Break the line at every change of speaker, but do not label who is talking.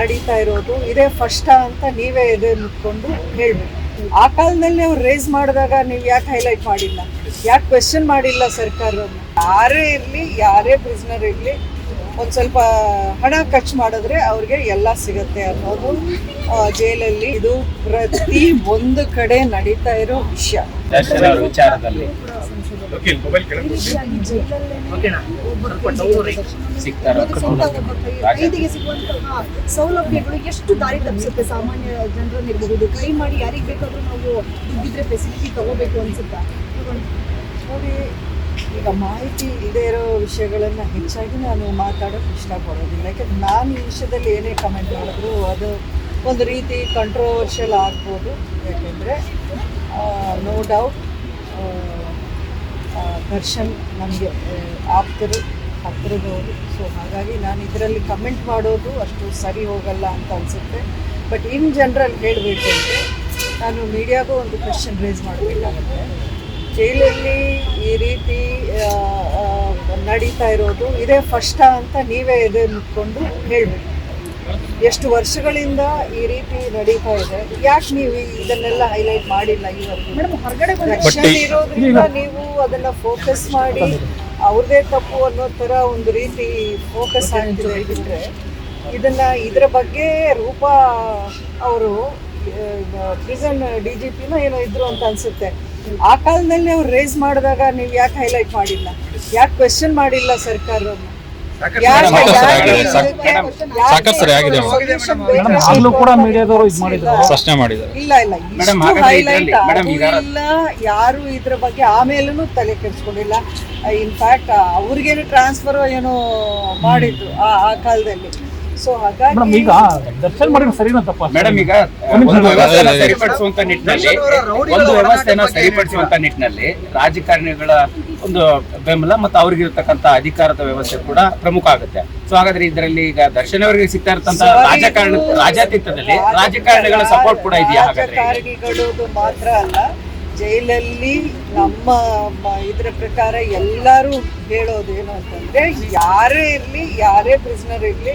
ನಡೀತಾ ಇರೋದು, ಇದೇ ಫಸ್ಟ್ ಅಂತ ನೀವೇ ಎದೆ ಮುಟ್ಕೊಂಡು ಹೇಳ್ಬೇಕು. ಆ ಕಾಲದಲ್ಲಿ ಅವ್ರು ರೇಸ್ ಮಾಡಿದಾಗ ನೀವು ಯಾಕೆ ಹೈಲೈಟ್ ಮಾಡಿಲ್ಲ? ಯಾಕೆ ಕ್ವೆಶನ್ ಮಾಡಿಲ್ಲ ಸರ್ಕಾರವನ್ನು ಯಾರೇ ಇರಲಿ, ಯಾರೇ ಪ್ರಿಸ್ನರ್ ಇರಲಿ ಒಂದು ಸ್ವಲ್ಪ ಹಣ ಖರ್ಚು ಮಾಡಿದ್ರೆ ಅವ್ರಿಗೆ ಎಲ್ಲ ಸಿಗುತ್ತೆ ಅನ್ನೋದು ಜೈಲಲ್ಲಿ ಇದು ಪ್ರತಿ ಒಂದು ಕಡೆ ನಡೀತಾ ಇರೋ ವಿಷಯ.
ವಿಚಾರದಲ್ಲಿ.
ಸಿಗುವಂತಹ ಸೌಲಭ್ಯಗಳು ಎಷ್ಟು ದಾರಿ ತಪ್ಪಿಸುತ್ತೆ ಸಾಮಾನ್ಯ ಜನರನ್ನಿರಬಹುದು ಕೈ ಮಾಡಿ ಯಾರಿಗೆ ಬೇಕಾದ್ರೂ ನಾವು ದುಡ್ಡಿದ್ರೆ ಫೆಸಿಲಿಟಿ ತಗೋಬೇಕು ಅನ್ಸುತ್ತಾ?
ನೋಡಿ ಈಗ ಮಾಹಿತಿ ಇದೇ ಇರೋ ವಿಷಯಗಳನ್ನು ಹೆಚ್ಚಾಗಿ ನಾನು ಮಾತಾಡೋಕ್ಕೆ ಇಷ್ಟಪಡೋದಿಲ್ಲ. ಯಾಕಂದ್ರೆ ನಾನು ಈ ವಿಷಯದಲ್ಲಿ ಏನೇ ಕಮೆಂಟ್ ಮಾಡಿದ್ರು ಅದು ಒಂದು ರೀತಿ ಕಂಟ್ರೋವರ್ಷಿಯಲ್ ಆಗ್ಬೋದು. ಯಾಕೆಂದರೆ ನೋ ಡೌಟ್ ದರ್ಶನ್ ನಮಗೆ ಆಪ್ತರು, ಹತ್ತಿರದವರು. ಸೊ ಹಾಗಾಗಿ ನಾನು ಇದರಲ್ಲಿ ಕಮೆಂಟ್ ಮಾಡೋದು ಅಷ್ಟು ಸರಿ ಹೋಗಲ್ಲ ಅಂತ ಅನಿಸುತ್ತೆ. ಬಟ್ ಇನ್ ಜನರಲ್ ಹೇಳಬೇಕು ಅಂದರೆ ನಾನು ಮೀಡಿಯಾಗೂ ಒಂದು ಕ್ವೆಶನ್ ರೇಸ್ ಮಾಡಬೇಕಾಗುತ್ತೆ. ಜೈಲಲ್ಲಿ ಈ ರೀತಿ ನಡೀತಾ ಇರೋದು ಇದೇ ಫಸ್ಟ್ ಅಂತ ನೀವೇ ಎದೆ ಮುಟ್ಕೊಂಡು ಹೇಳಬೇಕು. ಎಷ್ಟು ವರ್ಷಗಳಿಂದ ಈ ರೀತಿ ನಡೀತಾ ಇದೆ. ಯಾಕೆ ನೀವು ಇದನ್ನೆಲ್ಲ ಹೈಲೈಟ್ ಮಾಡಿಲ್ಲ ಇವತ್ತು? ಇರೋದ್ರಿಂದ ನೀವು ಅದನ್ನ ಫೋಕಸ್ ಮಾಡಿ ಅವ್ರದೇ ತಪ್ಪು ಅನ್ನೋ ತರ ಒಂದು ರೀತಿ ಫೋಕಸ್ ಆಗ್ತಿದೆ ಇದ್ರೆ ಇದನ್ನ ಇದರ ಬಗ್ಗೆ ರೂಪಾ ಅವರು ಪ್ರಿಸನ್ ಡಿ ಜಿ ಪಿನ ಏನೋ ಇದ್ರು ಅಂತ ಅನ್ಸುತ್ತೆ. ಆ ಕಾಲದಲ್ಲಿ ಅವ್ರು ರೇಸ್ ಮಾಡಿದಾಗ ನೀವು ಯಾಕೆ ಹೈಲೈಟ್ ಮಾಡಿಲ್ಲ? ಯಾಕೆ ಕ್ವೆಶನ್ ಮಾಡಿಲ್ಲ ಸರ್ಕಾರ
ಸಾಕಷ್ಟು ಸರಿ ಆಗಿದೆ. ಪ್ರಶ್ನೆ ಮಾಡಿದ್ದಾರೆ.
ಇಲ್ಲ. ಇಲ್ಲ ಇಷ್ಟು ಇಲ್ಲ ಯಾರು ಇದ್ರ ಬಗ್ಗೆ ಆಮೇಲೂ ತಲೆ ಕೆಡಿಸ್ಕೊಂಡಿಲ್ಲ. ಇನ್ಫ್ಯಾಕ್ಟ್ ಅವ್ರಿಗೇನು ಟ್ರಾನ್ಸ್ಫರ್ ಏನೋ ಮಾಡಿದ್ರು ಆ ಆ ಕಾಲದಲ್ಲಿ. ಸೊ
ಮೇಡಮ್
ಹಾಗಾಗಿ
ಈಗ ದರ್ಶನ್ ಮಾಡಿದ್ರೆ ಸರಿನಾ ತಪ್ಪ
ಮೇಡಮ್ ಈಗ
ಒಂದು.
ವ್ಯವಸ್ಥೆನ ಸರಿಪಡಿಸುವಂತ ನಿಟ್ಟಿನಲ್ಲಿ ಒಂದು ವ್ಯವಸ್ಥೆನ ಸರಿಪಡಿಸುವಂತ ನಿಟ್ಟಿನಲ್ಲಿ ರಾಜಕಾರಣಿಗಳ ಒಂದು ಬೆಂಬಲ ಮತ್ತು ಅವ್ರಿಗಿರ್ತಕ್ಕಂಥ ಅಧಿಕಾರದ ವ್ಯವಸ್ಥೆ ಕೂಡ ಪ್ರಮುಖ ಆಗುತ್ತೆ. ಸೊ ಹಾಗಾದ್ರೆ ಇದರಲ್ಲಿ ಈಗ ದರ್ಶನ್ ಅವರಿಗೆ ಸಿಗ್ತಾ ಇರತಂತ ರಾಜಕಾರಣ ರಾಜಾತೀತದಲ್ಲಿ ರಾಜಕಾರಣಿಗಳ ಸಪೋರ್ಟ್ ಕೂಡ ಇದೆಯಾ ಹಾಗಾದ್ರೆ
ರಾಜಕಾರಣಿಗಳದು ಮಾತ್ರ ಅಲ್ಲ ಜೈಲಲ್ಲಿ ನಮ್ಮ ಮ- ಇದ್ರ ಪ್ರಕಾರ ಎಲ್ಲರೂ ಹೇಳೋದೇನು ಏನು ಅಂತಂದ್ರೆ ಯಾರೇ ಇರಲಿ ಯಾರೇ ಪ್ರಿಸ್ನರ್ ಇರಲಿ